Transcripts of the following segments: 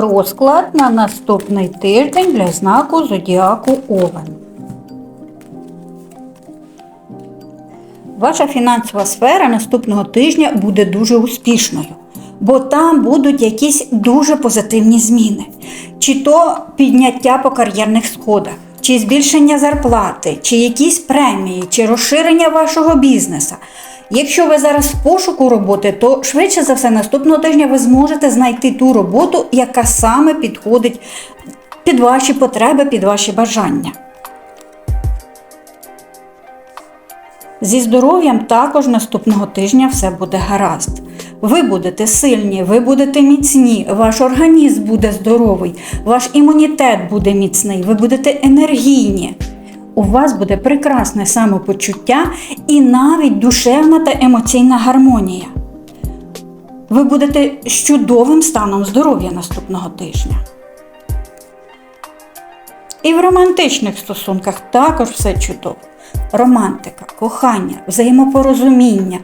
Розклад на наступний тиждень для знаку Зодіаку Овен. Ваша фінансова сфера наступного тижня буде дуже успішною, бо там будуть якісь дуже позитивні зміни. Чи то підняття по кар'єрних сходах, чи збільшення зарплати, чи якісь премії, чи розширення вашого бізнесу. Якщо ви зараз в пошуку роботи, то швидше за все наступного тижня ви зможете знайти ту роботу, яка саме підходить під ваші потреби, під ваші бажання. Зі здоров'ям також наступного тижня все буде гаразд. Ви будете сильні, ви будете міцні, ваш організм буде здоровий, ваш імунітет буде міцний, ви будете енергійні. У вас буде прекрасне самопочуття і навіть душевна та емоційна гармонія. Ви будете з чудовим станом здоров'я наступного тижня. І в романтичних стосунках також все чудово. Романтика, кохання, взаємопорозуміння.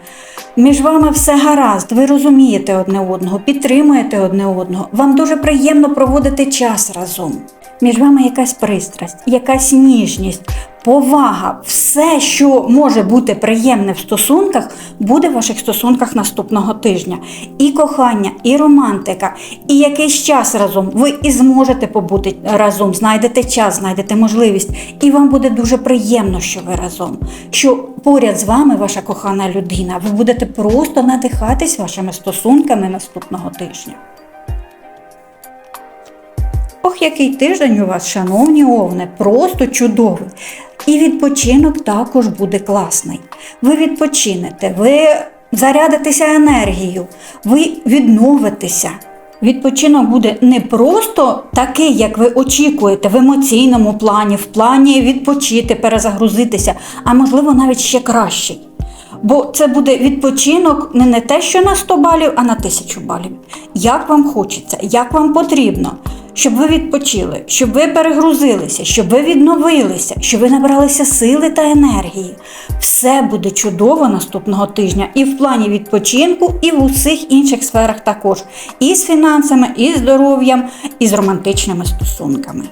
Між вами все гаразд, ви розумієте одне одного, підтримуєте одне одного. Вам дуже приємно проводити час разом. Між вами якась пристрасть, якась ніжність, повага, все, що може бути приємне в стосунках, буде в ваших стосунках наступного тижня. І кохання, і романтика, і якийсь час разом. Ви і зможете побути разом, знайдете час, знайдете можливість, і вам буде дуже приємно, що ви разом. Що поряд з вами ваша кохана людина. Ви будете просто надихатись вашими стосунками наступного тижня. Який тиждень у вас, шановні овни, просто чудовий. І відпочинок також буде класний. Ви відпочинете, ви зарядитеся енергією, ви відновитеся. Відпочинок буде не просто такий, як ви очікуєте, в емоційному плані, в плані відпочити, перезагрузитися, а можливо навіть ще кращий. Бо це буде відпочинок не, не те, що на 100 балів, а на 1000 балів. Як вам хочеться, як вам потрібно, щоб ви відпочили, щоб ви перегрузилися, щоб ви відновилися, щоб ви набралися сили та енергії. Все буде чудово наступного тижня і в плані відпочинку, і в усіх інших сферах також. І з фінансами, і з здоров'ям, і з романтичними стосунками.